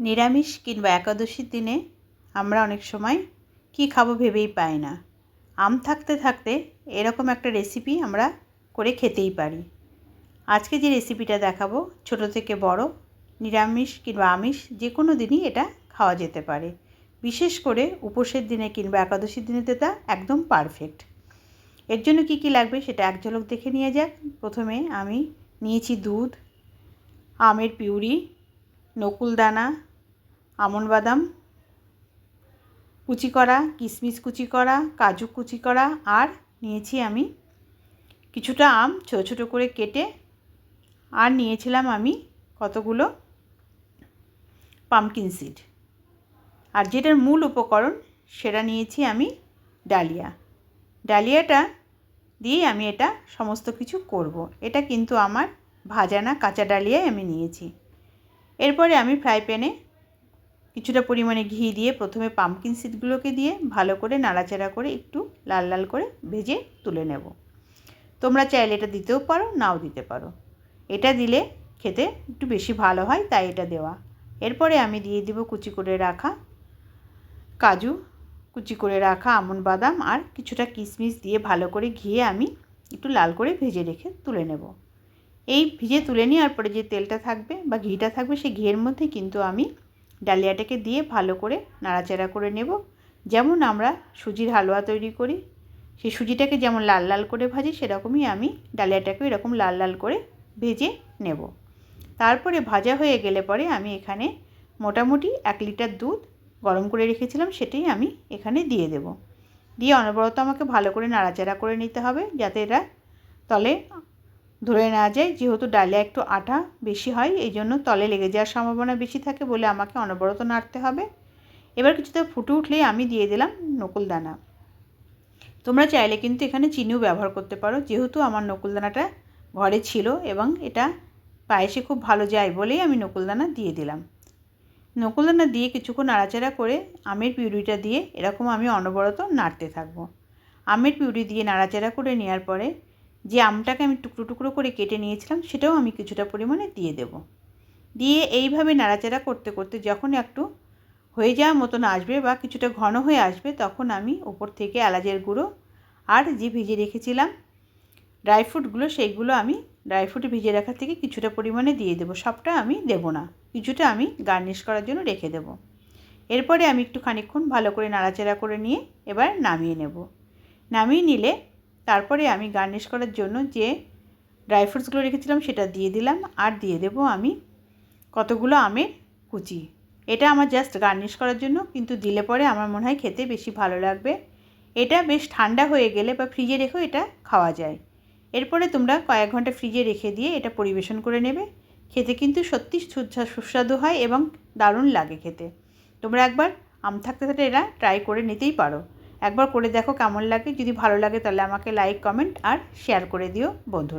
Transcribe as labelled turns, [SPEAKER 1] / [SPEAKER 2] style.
[SPEAKER 1] নিরামিষ কিংবা একাদশীর দিনে আমরা অনেক সময় কী খাব ভেবেই পাই না। আম থাকতে থাকতে এরকম একটা রেসিপি আমরা করে খেতেই পারি। আজকে যে রেসিপিটা দেখাবো, ছোট থেকে বড়, নিরামিষ কিংবা আমিষ যে কোনো দিনই এটা খাওয়া যেতে পারে। বিশেষ করে উপোসের দিনে কিংবা একাদশীর দিনে তো একদম পারফেক্ট এর জন্য কী কী লাগবে সেটা এক ঝলক দেখে নিয়ে যাক। প্রথমে আমি নিয়েছি দুধ, আমের পিউরি নকুলদানা আমন্ড বাদাম, কুচি করা কিশমিশ কুচি করা, কাজু কুচি করা, আর নিয়েছি আমি কিছুটা আম ছোটো ছোটো করে কেটে, আর নিয়েছিলাম আমি কতগুলো পামকিন সিড আর যেটার মূল উপকরণ, সেটা নিয়েছি আমি ডালিয়া। ডালিয়াটা দিয়েই আমি এটা সমস্ত কিছু করব। এটা কিন্তু আমার ভাজা না, কাঁচা ডালিয়াই আমি নিয়েছি। এরপরে আমি ফ্রাই প্যানে কিছুটা পরিমাণে ঘি দিয়ে প্রথমে পাম্পকিন সিডগুলোকে দিয়ে ভালো করে নাড়াচাড়া করে একটু লাল লাল করে ভেজে তুলে নেব। তোমরা চাইলে এটা দিতেও পারো, নাও দিতে পারো। এটা দিলে খেতে একটু বেশি ভালো হয়, তাই এটা দেওয়া। এরপরে আমি দিয়ে দিব কুচি করে রাখা কাজু, কুচি করে রাখা আমন বাদাম আর কিছুটা কিশমিশ দিয়ে ভালো করে ঘিয়ে আমি একটু লাল করে ভেজে রেখে তুলে নেব। এই ভিজে তুলে নেওয়ার পরে যে তেলটা থাকবে বা ঘিটা থাকবে, সেই ঘিয়ের মধ্যে কিন্তু আমি ডালিয়াটাকে দিয়ে ভালো করে নাড়াচাড়া করে নেব। যেমন আমরা সুজির হালুয়া তৈরি করি, সেই সুজিটাকে যেমন লাল লাল করে ভাজি, সেরকমই আমি ডালিয়াটাকে এরকম লাল লাল করে ভেজে নেব। তারপরে ভাজা হয়ে গেলে পরে আমি এখানে মোটামুটি এক লিটার দুধ গরম করে রেখেছিলাম, সেটাই আমি এখানে দিয়ে দেব। দিয়ে অনবরত আমাকে ভালো করে নাড়াচাড়া করে নিতে হবে, যাতে এরা তলে ধরে নেওয়া যায়, যেহেতু ডালিয়া একটু আটা বেশি হয়, এই জন্য তলে লেগে যাওয়ার সম্ভাবনা বেশি থাকে বলে আমাকে অনবরত নাড়তে হবে। এবার কিছুটা ফুটে উঠলেই আমি দিয়ে দিলাম নকুলদানা। তোমরা চাইলে কিন্তু এখানে চিনিও ব্যবহার করতে পারো, যেহেতু আমার নকুলদানাটা ঘরে ছিল এবং এটা পায়েসে খুব ভালো যায় বলেই আমি নকুলদানা দিয়ে দিলাম। নকুলদানা দিয়ে কিছুক্ষণ নাড়াচাড়া করে আমের পিউরিটা দিয়ে এরকম আমি অনবরত নাড়তে থাকব। আমের পিউরি দিয়ে নাড়াচাড়া করে নেওয়ার পরে যে আমটাকে আমি টুকরো টুকরো করে কেটে নিয়েছিলাম, সেটাও আমি কিছুটা পরিমাণে দিয়ে দেব। দিয়ে এইভাবে নাড়াচাড়া করতে করতে যখন একটু হয়ে যাওয়ার মতন আসবে বা কিছুটা ঘন হয়ে আসবে, তখন আমি ওপর থেকে এলাচের গুঁড়ো আর যে ভিজে রেখেছিলাম ড্রাই ফ্রুটগুলো, সেইগুলো আমি ড্রাই ফ্রুট ভিজে রাখার থেকে কিছুটা পরিমাণে দিয়ে দেবো। সবটা আমি দেব না, কিছুটা আমি গার্নিশ করার জন্য রেখে দেব। এরপরে আমি একটু খানিক্ষণ ভালো করে নাড়াচাড়া করে নিয়ে এবার নামিয়ে নেব। নামিয়ে নিলে তারপরে আমি গার্নিশ করার জন্য যে ড্রাই ফ্রুটসগুলো রেখেছিলাম সেটা দিয়ে দিলাম আর দিয়ে দেব আমি কতগুলো আমের কুচি। এটা আমার জাস্ট গার্নিশ করার জন্য, কিন্তু দিলে পরে আমার মনে হয় খেতে বেশি ভালো লাগবে। এটা বেশ ঠান্ডা হয়ে গেলে বা ফ্রিজে রেখেও এটা খাওয়া যায়। এরপরে তোমরা কয়েক ঘণ্টা ফ্রিজে রেখে দিয়ে এটা পরিবেশন করে নেবে। খেতে কিন্তু সত্যি সুস্বাদু হয় এবং দারুণ লাগে খেতে। তোমরা একবার আম থাকতে থাকতে এটা ট্রাই করে নিতেই পারো। একবার করে দেখো কেমন লাগে। যদি ভালো লাগে তাহলে আমাকে লাইক কমেন্ট আর শেয়ার করে দিও বন্ধুরা।